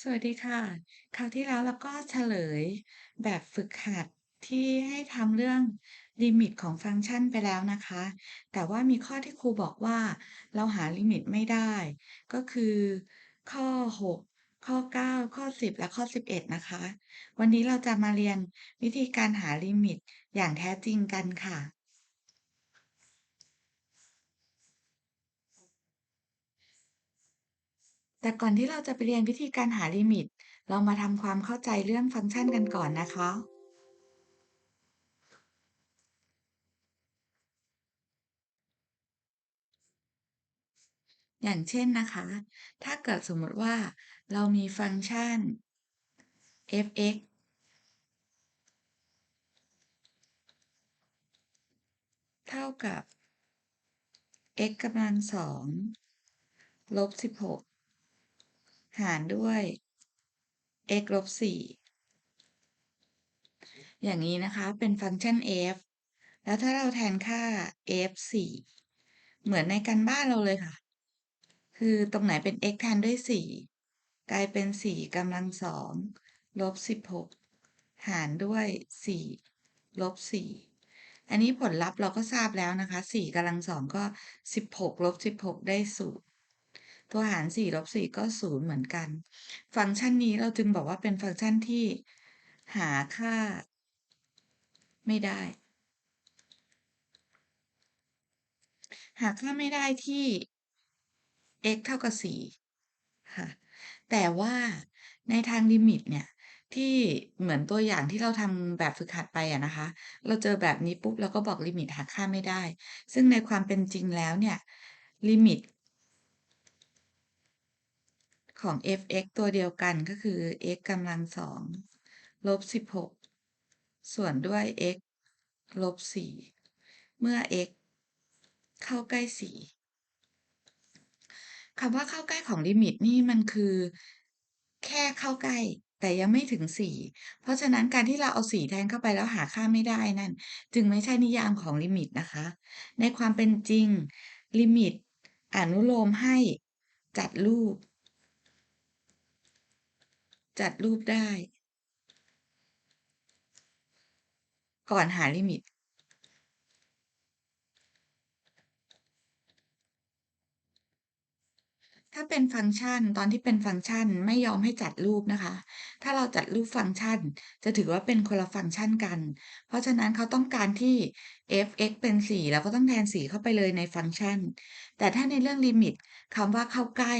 สวัสดีค่ะ คราวที่แล้วเราก็เฉลยแบบฝึกหัดที่ให้ทำเรื่องลิมิตของฟังก์ชันไปแล้วนะคะ แต่ว่ามีข้อที่ครูบอกว่าเราหาลิมิตไม่ได้ ก็คือข้อ 6 ข้อ 9 ข้อ 10 และข้อ 11 นะคะ วันนี้เราจะมาเรียนวิธีการหาลิมิตอย่างแท้จริงกันค่ะ แต่ก่อนที่เราจะไปเรียนวิธีการหาลิมิต เรามาทำความเข้าใจเรื่องฟังก์ชันกันก่อนนะคะ อย่างเช่นนะคะ ถ้าเกิดสมมติว่า เรามีฟังก์ชัน f(x) เท่ากับ x กำลังสองลบสิบหก หารด้วย x ลบสี่อย่างนี้นะคะเป็นฟังก์ชัน f แล้วถ้าเราแทนค่า f สี่เหมือนในการบ้านเราเลยค่ะ คือตรงไหนเป็น x แทนด้วยสี่กลายเป็นสี่กำลังสองลบสิบหกหารด้วยสี่ลบสี่อันนี้ผลลัพธ์เราก็ทราบแล้วนะคะสี่กำลังสองก็สิบหกลบสิบหกได้ศูนย์ ตัวหารสี่ลบสี่ก็ศูนย์เหมือนกัน ฟังก์ชันนี้เราจึงบอกว่าเป็นฟังก์ชันที่หาค่า ไม่ได้ หาค่าไม่ได้ที่ x เท่ากับสี่ค่ะ แต่ว่าในทางลิมิตเนี่ยที่เหมือนตัวอย่างที่เราทำแบบฝึกหัดไปอะนะคะ เราเจอแบบนี้ปุ๊บเราก็บอกลิมิตหาค่าไม่ได้ ซึ่งในความเป็นจริงแล้วเนี่ย ลิมิต ของ f(x) ตัวเดียวกันก็คือ x กำลังสองลบสิบหกส่วนด้วย x ลบสี่เมื่อ x เข้าใกล้สี่คำว่าเข้าใกล้ของลิมิตนี่มันคือ แค่เข้าใกล้แต่ยังไม่ถึงสี่เพราะฉะนั้นการที่เราเอาสี่แทนเข้าไปแล้วหาค่าไม่ได้นั่น จึงไม่ใช่นิยามของลิมิตนะคะ ในความเป็นจริงลิมิตอนุโลมให้จัดรูป จัดรูปได้ ก่อนหาลิมิต ถ้าเป็นฟังก์ชันตอนที่เป็นฟังก์ชันไม่ยอมให้จัดรูปนะคะ ถ้าเราจัดรูปฟังก์ชัน จะถือว่าเป็นคนละฟังก์ชันกัน เพราะฉะนั้นเขาต้องการที่ f(x) เป็นสี่เราก็ต้องแทนสี่เข้าไปเลยในฟังก์ชัน แต่ถ้าในเรื่องลิมิตคำว่าเข้าใกล้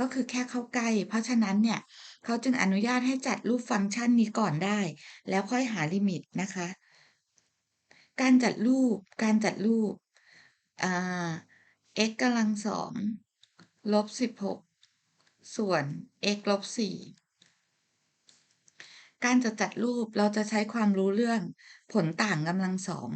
ก็คือแค่เข้าใกล้ เพราะฉะนั้นเนี่ย เขาจึงอนุญาตให้จัดรูปฟังก์ชันนี้ก่อนได้ แล้วค่อยหาลิมิตนะคะ การจัดรูป การจัดรูป x กำลังสองลบสิบหกส่วน x ลบสี่การจะจัดรูปเราจะใช้ความรู้เรื่องผลต่างกำลังสอง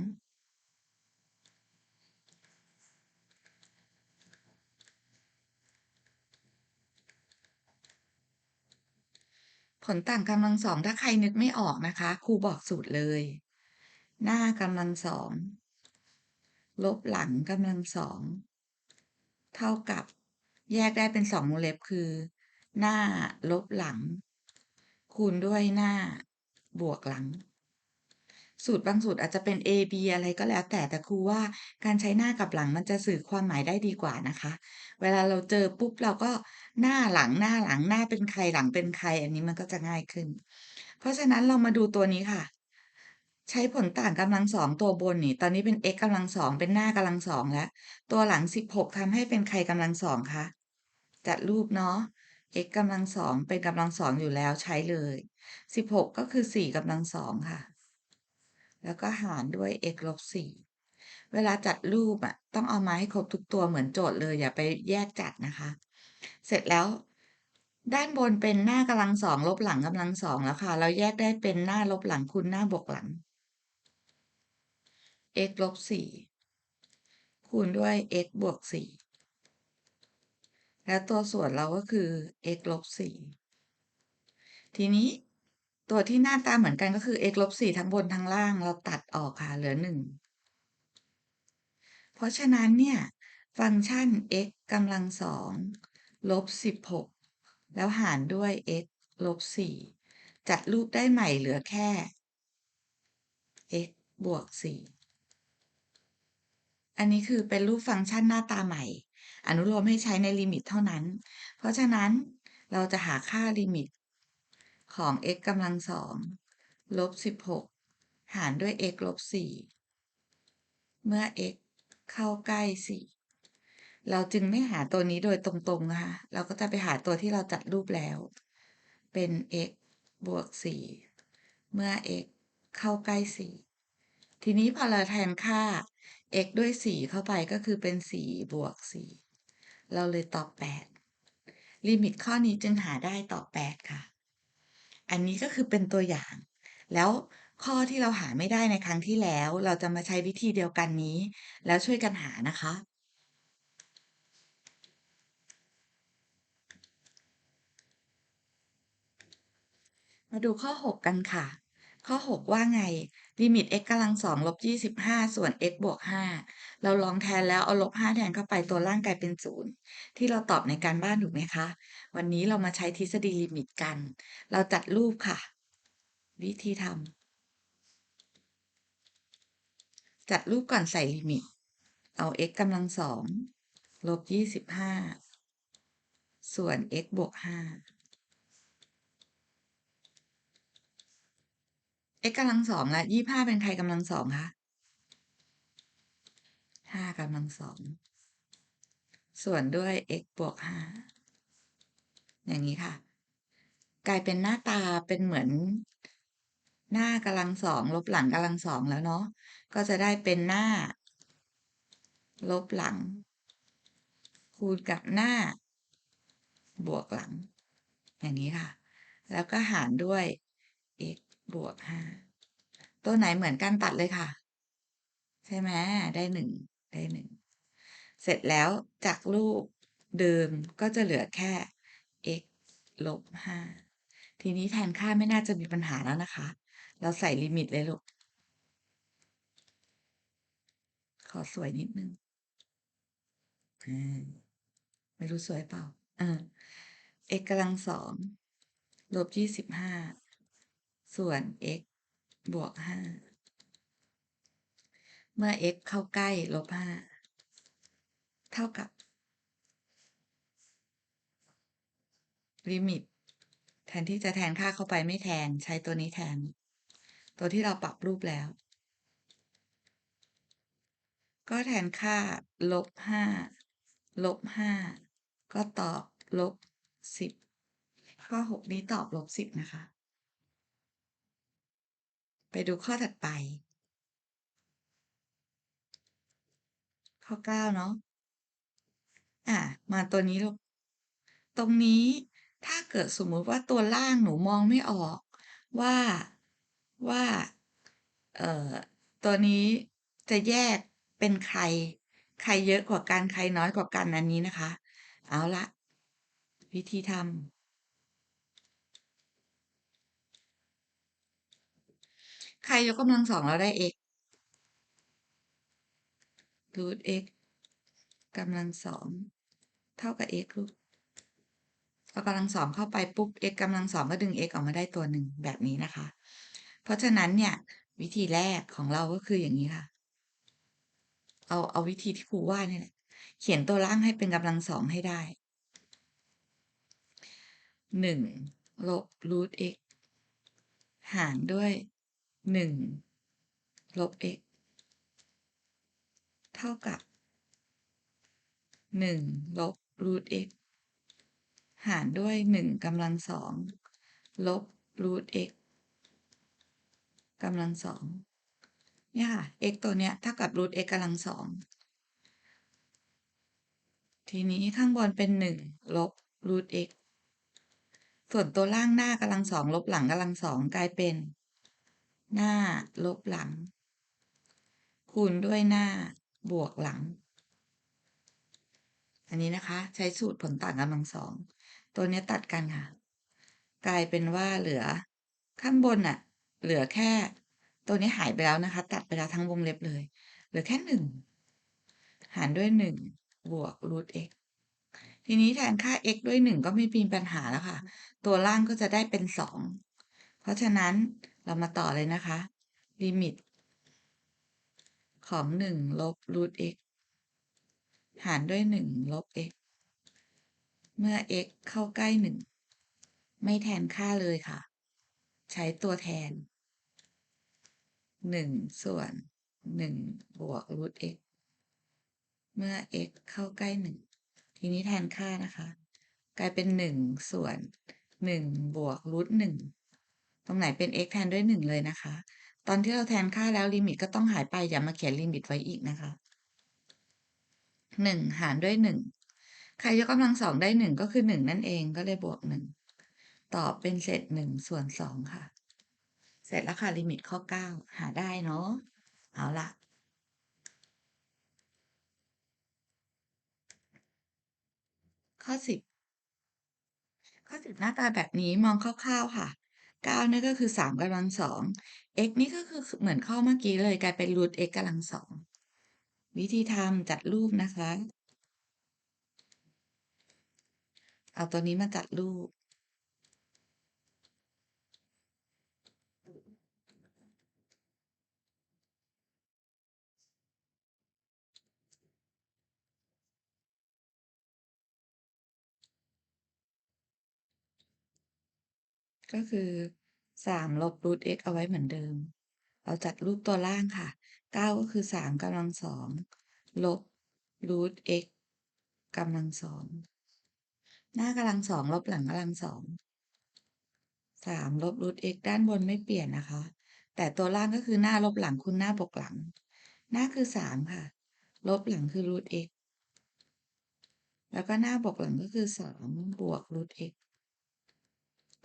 ผลต่างกำลังสองถ้าใครนึกไม่ออกนะคะครูบอกสูตรเลย หน้ากำลังสองลบหลังกำลังสองเท่ากับแยกได้เป็นสองวงเล็บคือ หน้าลบหลัง คูณด้วยหน้าบวกหลัง สูตรบางสูตรอาจจะเป็น a b อะไรก็แล้ว แต่แต่ครูว่าการใช้หน้ากับหลังมันจะสื่อความหมายได้ดีกว่านะคะ เวลาเราเจอปุ๊บเราก็หน้าหลังหน้าหลังหน้าเป็นใครหลังเป็นใคร อันนี้มันก็จะง่ายขึ้น เพราะฉะนั้นเรามาดูตัวนี้ค่ะ ใช้ผลต่างกำลังสองตัวบนนี่ ตอนนี้เป็น x กำลังสองเป็นหน้ากำลังสองแล้ว ตัวหลังสิบหกทำให้เป็นใครกำลังสองคะจัดรูปเนาะ x กำลังสองเป็นกำลังสองอยู่แล้วใช้เลยสิบหกก็คือสี่กำลังสองค่ะ แล้วก็หารด้วย x ลบสี่เวลาจัดรูปอะ ต้องเอามาให้ครบทุกตัวเหมือนโจทย์เลย อย่าไปแยกจัดนะคะ เสร็จแล้ว ด้านบนเป็นหน้ากำลังสองลบหลังกำลังสองแล้วค่ะ เราแยกได้เป็นหน้าลบหลังคูณหน้าบวกหลัง x ลบสี่คูณด้วย x บวกสี่แล้วตัวส่วนเราก็คือ x ลบสี่ทีนี้ ตัวที่หน้าตาเหมือนกันก็คือ x ลบสี่ทั้งบนทั้งล่างเราตัดออกค่ะเหลือหนึ่งเพราะฉะนั้นเนี่ย ฟังก์ชัน x กำลังสองลบสิบหกแล้วหารด้วย x ลบสี่จัดรูปได้ใหม่เหลือแค่ x บวกสี่อันนี้คือเป็นรูปฟังก์ชันหน้าตาใหม่ อนุโลมให้ใช้ในลิมิตเท่านั้น เพราะฉะนั้นเราจะหาค่าลิมิต ของ x กำลังสองลบสิบหกหารด้วย x ลบสี่เมื่อ x เข้าใกล้สี่เราจึงไม่หาตัวนี้โดยตรงๆนะคะเราก็จะไปหาตัวที่เราจัดรูปแล้ว เป็น x บวกสี่เมื่อ x เข้าใกล้สี่ทีนี้พอเราแทนค่า x ด้วยสี่เข้าไปก็คือเป็นสี่บวกสี่เราเลยตอบแปดลิมิตข้อนี้จึงหาได้ตอบแปดค่ะ อันนี้ก็คือเป็นตัวอย่าง แล้วข้อที่เราหาไม่ได้ในครั้งที่แล้ว เราจะมาใช้วิธีเดียวกันนี้ แล้วช่วยกันหานะคะ มาดูข้อ 6 กันค่ะ ข้อ 6 ว่าไง ลิมิต x กำลังสองลบยี่สิบห้าส่วน x บวกห้าเราลองแทนแล้วเอาลบห้าแทนเข้าไปตัวล่างกลายเป็นศูนย์ที่เราตอบในการบ้านถูกไหมคะ วันนี้เรามาใช้ทฤษฎีลิมิตกัน เราจัดรูปค่ะ วิธีทำจัดรูปก่อนใส่ลิมิต เอา x กำลังสองลบยี่สิบห้าส่วน x บวกห้า x กำลังสองและยี่ห้าเป็นใครกำลังสองคะห้ากำลังสองส่วนด้วย x บวกห้าอย่างนี้ค่ะ กลายเป็นหน้าตาเป็นเหมือนหน้ากำลังสองลบหลังกำลังสองแล้วเนาะก็จะได้เป็นหน้า ลบหลัง คูณกับหน้า บวกหลัง อย่างนี้ค่ะ แล้วก็หารด้วย x บวกห้าตัวไหนเหมือนกันตัดเลยค่ะ ใช่ไหมได้หนึ่งได้หนึ่งเสร็จแล้วจากรูปเดิมก็จะเหลือแค่ x ลบห้าทีนี้แทนค่าไม่น่าจะมีปัญหาแล้วนะคะ เราใส่ลิมิตเลยลูก ขอสวยนิดนึงไม่รู้สวยเปล่าอ่า x กำลังสองลบยี่สิบห้า ส่วน x บวกห้าเมื่อ x เข้าใกล้ลบห้าเท่ากับ ลิมิต แทนที่จะแทนค่าเข้าไปไม่แทนใช้ตัวนี้แทน ตัวที่เราปรับรูปแล้ว ก็แทนค่าลบห้าลบห้าก็ตอบลบสิบข้อหกนี้ตอบลบสิบนะคะ ไปดูข้อถัดไป ข้อเก้าเนาะอะมาตัวนี้ลูกตรงนี้ถ้าเกิดสมมุติว่าตัวล่างหนูมองไม่ออกว่าว่าเอ่อตัวนี้จะแยกเป็นใคร ใครเยอะกว่ากันใครน้อยกว่ากันอันนี้นะคะ เอาละวิธีท ใครยกกำลังสองแล้วได้ x รูท x กำลังสองเท่ากับ x ลูกเอากำลังสองเข้าไปปุ๊บ x กำลังสองก็ดึง x ออกมาได้ตัวหนึ่งแบบนี้นะคะ เพราะฉะนั้นเนี่ย วิธีแรกของเราก็คืออย่างนี้ค่ะ เอาเอาวิธีที่ครูว่านี่แหละ เขียนตัวล่างให้เป็นกำลังสองให้ได้หนึ่งลบรูท x หารด้วย หนึ่งลบ x เท่ากับหนึ่งลบรูท x หารด้วยหนึ่งกำลังสองลบรูท x กำลังสองเนี่ยค่ะ x ตัวเนี้ยเท่ากับรูท x กำลังสองทีนี้ข้างบนเป็นหนึ่งลบรูท x ส่วนตัวล่างหน้ากำลังสองลบหลังกำลังสองกลายเป็น หน้า ลบหลัง คูณด้วยหน้าบวกหลัง อันนี้นะคะ ใช้สูตรผลต่างกำลังสอง ตัวนี้ตัดกันค่ะ กลายเป็นว่าเหลือข้างบนอะเหลือแค่ ตัวนี้หายไปแล้วนะคะ ตัดไปแล้วทั้งวงเล็บเลย เหลือแค่หนึ่งหารด้วยหนึ่งบวกรูท x ทีนี้แทนค่า x ด้วย 1 ก็ไม่มีปัญหาแล้วค่ะ ตัวล่างก็จะได้เป็น 2 เพราะฉะนั้นเรามาต่อเลยนะคะลิมิตของ 1 ลบ root x หารด้วย 1 ลบ x เมื่อ x เข้าใกล้ 1 ไม่แทนค่าเลยค่ะ ใช้ตัวแทน 1 ส่วน 1 บวก root x เมื่อ x เข้าใกล้ 1 ทีนี้แทนค่านะคะ กลายเป็น 1 ส่วน 1 บวก root 1 ตรงไหนเป็น x แทนด้วย 1 เลยนะคะ ตอนที่เราแทนค่าแล้วลิมิตก็ต้องหายไปอย่ามาเขียนลิมิตไว้อีกนะคะ 1 หารด้วย 1 ใครยกกำลังสองได้ 1 ก็คือ 1 นั่นเองก็เลยบวก 1 ตอบเป็นเศษ 1 ส่วน 2 ค่ะ เสร็จแล้วค่ะลิมิตข้อ 9 หาได้เนาะเอาละข้อ 10 ข้อ 10 หน้าตาแบบนี้มองคร่าวๆค่ะ 9นี่ก็คือ3กำลังสอง x นี่ก็คือเหมือนข้อเมื่อกี้เลยกลายเป็นรูท x กำลังสอง วิธีทำจัดรูปนะคะ เอาตัวนี้มาจัดรูป ก็คือ 3 ลบ root x เอาไว้เหมือนเดิม เราจัดรูปตัวล่างค่ะ 9 ก็คือ 3กำลังสองลบ root x กำลังสองหน้ากำลังสองลบหลังกำลังสอง3ลบ root x ด้านบนไม่เปลี่ยนนะคะ แต่ตัวล่างก็คือหน้าลบหลังคูณหน้าบวกหลัง หน้าคือ3ค่ะ ลบหลังคือ root x แล้วก็หน้าบวกหลังก็คือ3บวก root x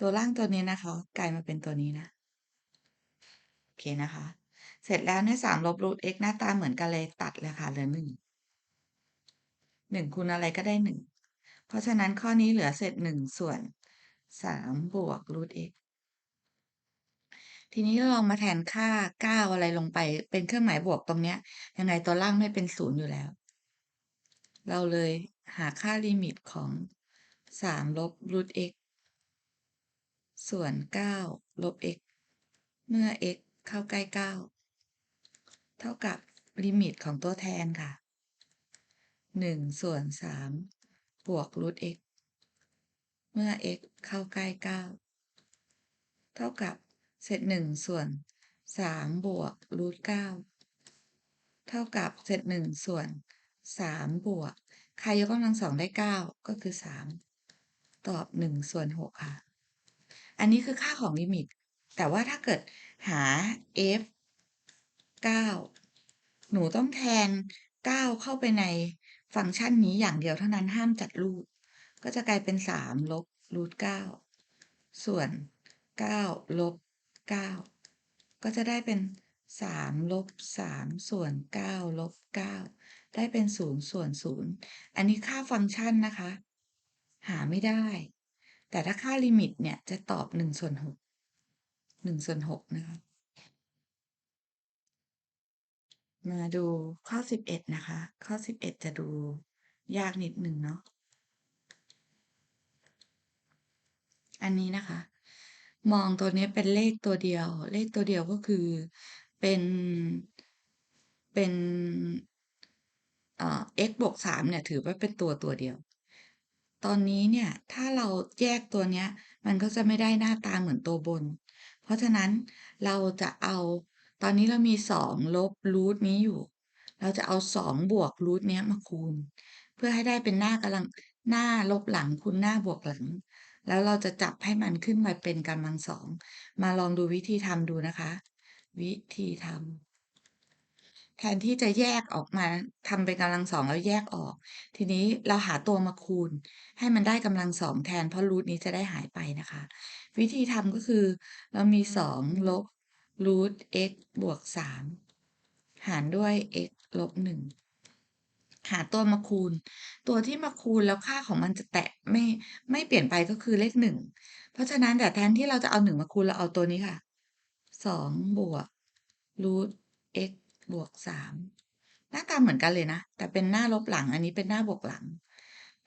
ตัวล่างตัวนี้นะคะกลายมาเป็นตัวนี้นะ โอเคนะคะ เสร็จแล้วเนี่ย3ลบ root x หน้าตาเหมือนกันเลยตัดเลยค่ะเหลือ1 1คูณอะไรก็ได้1เพราะฉะนั้นข้อนี้เหลือเศษ1ส่วน3บวก root x ทีนี้เราลองมาแทนค่า9อะไรลงไป เป็นเครื่องหมายบวกตรงเนี้ย ยังไงตัวล่างไม่เป็น0อยู่แล้ว เราเลยหาค่าลิมิตของ3ลบ root x ส่วน9ลบ x เมื่อ x เข้าใกล้ 9 เท่ากับลิมิตของตัวแทนค่ะ 1 ส่วน 3 บวก root x เมื่อ x เข้าใกล้ 9 เท่ากับเศษ1ส่วน 3 บวก root 9เท่ากับเศษ1ส่วน 3 บวก ใครยกกำลังสองได้ 9 ก็คือ 3 ตอบ 1 ส่วน 6 ค่ะ อันนี้คือค่าของลิมิต แต่ว่าถ้าเกิดหา f 9 หนูต้องแทน 9 เข้าไปในฟังก์ชันนี้อย่างเดียวเท่านั้นห้ามจัดรูป ก็จะกลายเป็น 3 ลบ root 9ส่วน 9 ลบ 9 ก็จะได้เป็น 3 ลบ 3 ส่วน 9 ลบ 9 ได้เป็น 0 ส่วน 0 อันนี้ค่าฟังก์ชันนะคะ หาไม่ได้ แต่ถ้าค่าลิมิตเนี่ยจะตอบ1ส่วน6 1ส่วน6นะคะมาดูข้อ11นะคะ ข้อ11จะดูยากนิดหนึ่งเนาะอันนี้นะคะ มองตัวนี้เป็นเลขตัวเดียว เลขตัวเดียวก็คือเป็นเป็นเอ่อ x บวก3เนี่ย ถือว่าเป็นตัวตัวเดียว ตอนนี้เนี่ยถ้าเราแยกตัวเนี้ย มันก็จะไม่ได้หน้าตาเหมือนตัวบน เพราะฉะนั้นเราจะเอา ตอนนี้เรามี2ลบ root นี้อยู่ เราจะเอา2บวก root เนี้ยมาคูณ เพื่อให้ได้เป็นหน้ากำลังหน้าลบหลังคูณหน้าบวกหลัง แล้วเราจะจับให้มันขึ้นมาเป็นกำลังสอง มาลองดูวิธีทำดูนะคะ วิธีทำ แทนที่จะแยกออกมาทำเป็นกำลังสองแล้วแยกออก ทีนี้เราหาตัวมาคูณ ให้มันได้กำลังสองแทนเพราะ root นี้จะได้หายไปนะคะ วิธีทำก็คือ เรามี2ลบ root x บวก3หารด้วย x ลบ1หาตัวมาคูณ ตัวที่มาคูณแล้วค่าของมันจะแตะไม่ไม่เปลี่ยนไปก็คือเลข1เพราะฉะนั้นแต่แทนที่เราจะเอา1มาคูณเราเอาตัวนี้ค่ะ2บวก root x บวก3หน้าตาเหมือนกันเลยนะ แต่เป็นหน้าลบหลังอันนี้เป็นหน้าบวกหลัง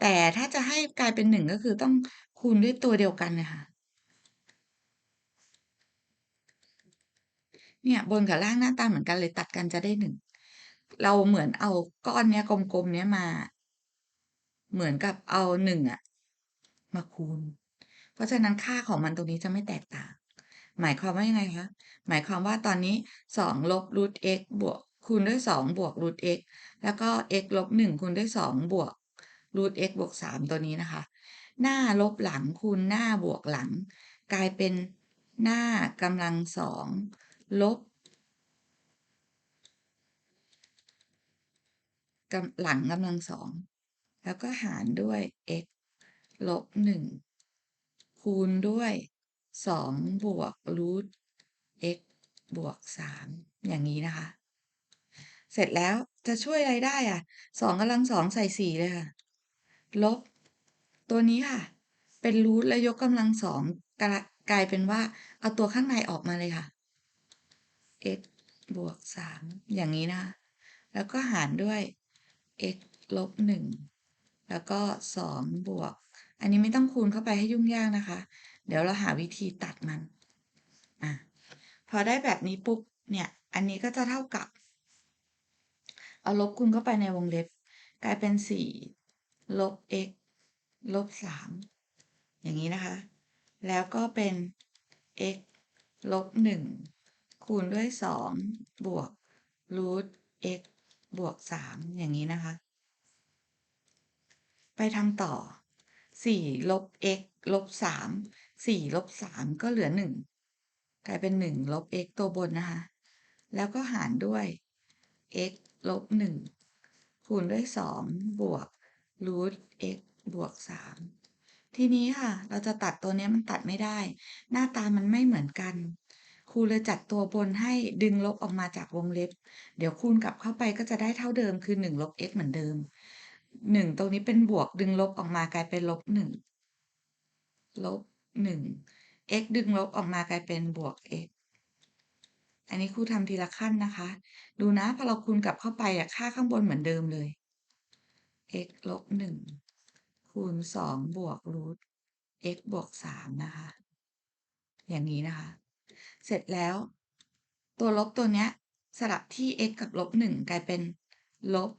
แต่ถ้าจะให้กลายเป็น1ก็คือต้องคูณด้วยตัวเดียวกันนะคะเนี่ยบนกับล่างหน้าตาเหมือนกันเลยตัดกันจะได้1เราเหมือนเอาก้อนเนี้ยกลมๆเนี้ยมา เหมือนกับเอา1อะมาคูณ เพราะฉะนั้นค่าของมันตรงนี้จะไม่แตกต่าง หมายความว่ายังไงคะ หมายความว่าตอนนี้2ลบ root x บวกคูณด้วย 2 บวก root x แล้วก็ x ลบ1คูณด้วย 2 บวก root x บวก 3 ตัวนี้นะคะ หน้าลบหลังคูณหน้าบวกหลัง กลายเป็นหน้ากำลัง2ลบกำหลังกำลัง2แล้วก็หารด้วย x ลบ1คูณด้วย 2บวก root x บวก3อย่างงี้นะคะ เสร็จแล้วจะช่วยอะไรได้อะ2กำลัง2ใส่4เลยค่ะ ลบ ตัวนี้ค่ะ เป็น root แล้วยกกำลัง2กลกลายเป็นว่า เอาตัวข้างในออกมาเลยค่ะ x บวก3อย่างงี้นะคะ แล้วก็หารด้วย x ลบ1แล้วก็2บวก อันนี้ไม่ต้องคูณเข้าไปให้ยุ่งยากนะคะ เดี๋ยวเราหาวิธีตัดมันอาพอได้แบบนี้ปุ๊บเนี่ย อันนี้ก็จะเท่ากับ เอาลบคูณเข้าไปในวงเล็บ กลายเป็น4ลบ x ลบ3อย่างงี้นะคะ แล้วก็เป็น x ลบ1คูณด้วย2บวก root x บวก3อย่างงี้นะคะ ไปทำต่อ4ลบ x ลบ3 4ลบ3ก็เหลือ1กลายเป็น1ลบ x ตัวบนนะคะ แล้วก็หารด้วย x ลบ1คูณด้วย2บวก root x บวก3ทีนี้ค่ะ เราจะตัดตัวนี้มันตัดไม่ได้ หน้าตามันไม่เหมือนกัน ครูเลยจัดตัวบนให้ดึงลบออกมาจากวงเล็บ เดี๋ยวคูณกลับเข้าไปก็จะได้เท่าเดิมคือ1ลบ x เหมือนเดิม 1 ตรงนี้เป็นบวกดึงลบออกมากลายเป็นลบ1ลบ 1 x ดึงลบออกมากลายเป็นบวก x อันนี้ครูทำทีละขั้นนะคะ ดูนะพอเราคูณกลับเข้าไปอะค่าข้างบนเหมือนเดิมเลย x ลบ1คูณ2บวก root x บวก3นะคะ อย่างงี้นะคะ เสร็จแล้ว ตัวลบตัวเนี้ย สลับที่ x กับลบ1กลายเป็นลบ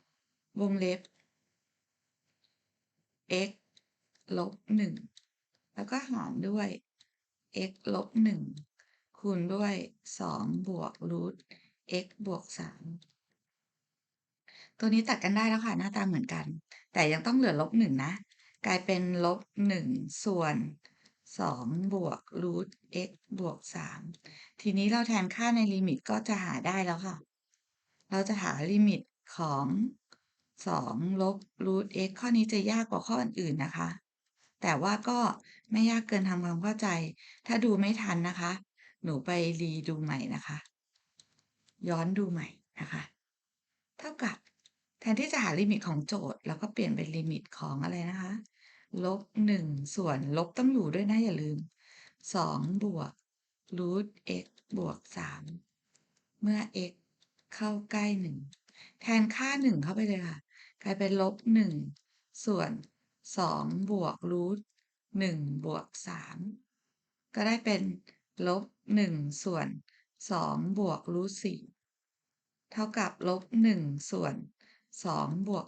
วงเล็บ x ลบ1 แล้วก็หารด้วย x ลบ1คูณด้วย2บวก root x บวก3ตัวนี้ตัดกันได้แล้วค่ะ หน้าตาเหมือนกัน แต่ยังต้องเหลือลบ1นะ กลายเป็นลบ1ส่วน2บวก root x บวก3ทีนี้เราแทนค่าในลิมิตก็จะหาได้แล้วค่ะ เราจะหาลิมิตของ2ลบ root x ข้อนี้จะยากกว่าข้ออื่นๆนะคะ แต่ว่าก็ไม่ยากเกินทำความเข้าใจ ถ้าดูไม่ทันนะคะ หนูไป re ดูใหม่นะคะ ย้อนดูใหม่นะคะ เท่ากับแทนที่จะหาลิมิตของโจทย์เราก็เปลี่ยนเป็นลิมิตของอะไรนะคะลบ1ส่วนลบต้องอยู่ด้วยนะอย่าลืม2บวก root x บวก3เมื่อ x เข้าใกล้1แทนค่า1เข้าไปเลยค่ะ กลายเป็นลบ1ส่วน 2บวก root 1บวก3ก็ได้เป็นลบ1ส่วน2บวกรูทสี่เท่ากับลบ1ส่วน2บวก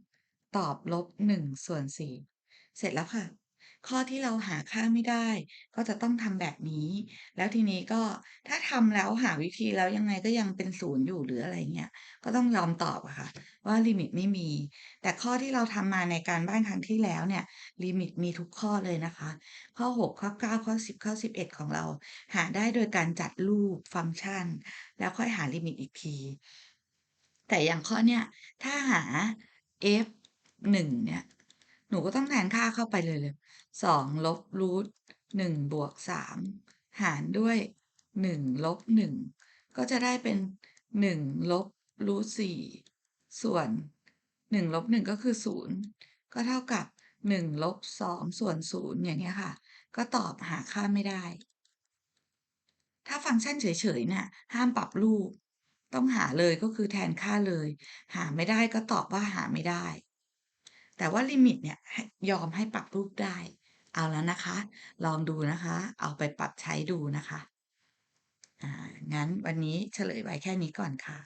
2ตอบลบ1ส่วน4เสร็จแล้วค่ะ ข้อที่เราหาค่าไม่ได้ ก็จะต้องทำแบบนี้ แล้วทีนี้ก็ถ้าทำแล้วหาวิธีแล้วยังไงก็ยังเป็น0อยู่หรืออะไรเงี้ย ก็ต้องยอมตอบอะค่ะ ว่าลิมิตไม่มี แต่ข้อที่เราทำมาในการบ้านครั้งที่แล้วเนี่ยลิมิตมีทุกข้อเลยนะคะ ข้อ 6 ข้อ 9 ข้อ 10 ข้อ 11 ของเรา หาได้โดยการจัดรูปฟังก์ชัน แล้วค่อยหาลิมิตอีกที แต่อย่างข้อเนี้ยถ้าหา f 1เนี่ย หนูก็ต้องแทนค่าเข้าไปเลยเลย 2ลบ root 1บวก3หารด้วย1ลบ1ก็จะได้เป็น1ลบ root 4ส่วน1ลบ1ก็คือ0ก็เท่ากับ1ลบ2ส่วน0อย่างเงี้ยค่ะ ก็ตอบหาค่าไม่ได้ ถ้าฟังก์ชันเฉยๆเนี่ยห้ามปรับรูป ต้องหาเลยก็คือแทนค่าเลย หาไม่ได้ก็ตอบว่าหาไม่ได้ แต่ว่าลิมิตเนี่ยยอมให้ปรับรูปได้ เอาแล้วนะคะ ลองดูนะคะ เอาไปปรับใช้ดูนะคะ อ่า งั้นวันนี้เฉลยไว้แค่นี้ก่อนค่ะ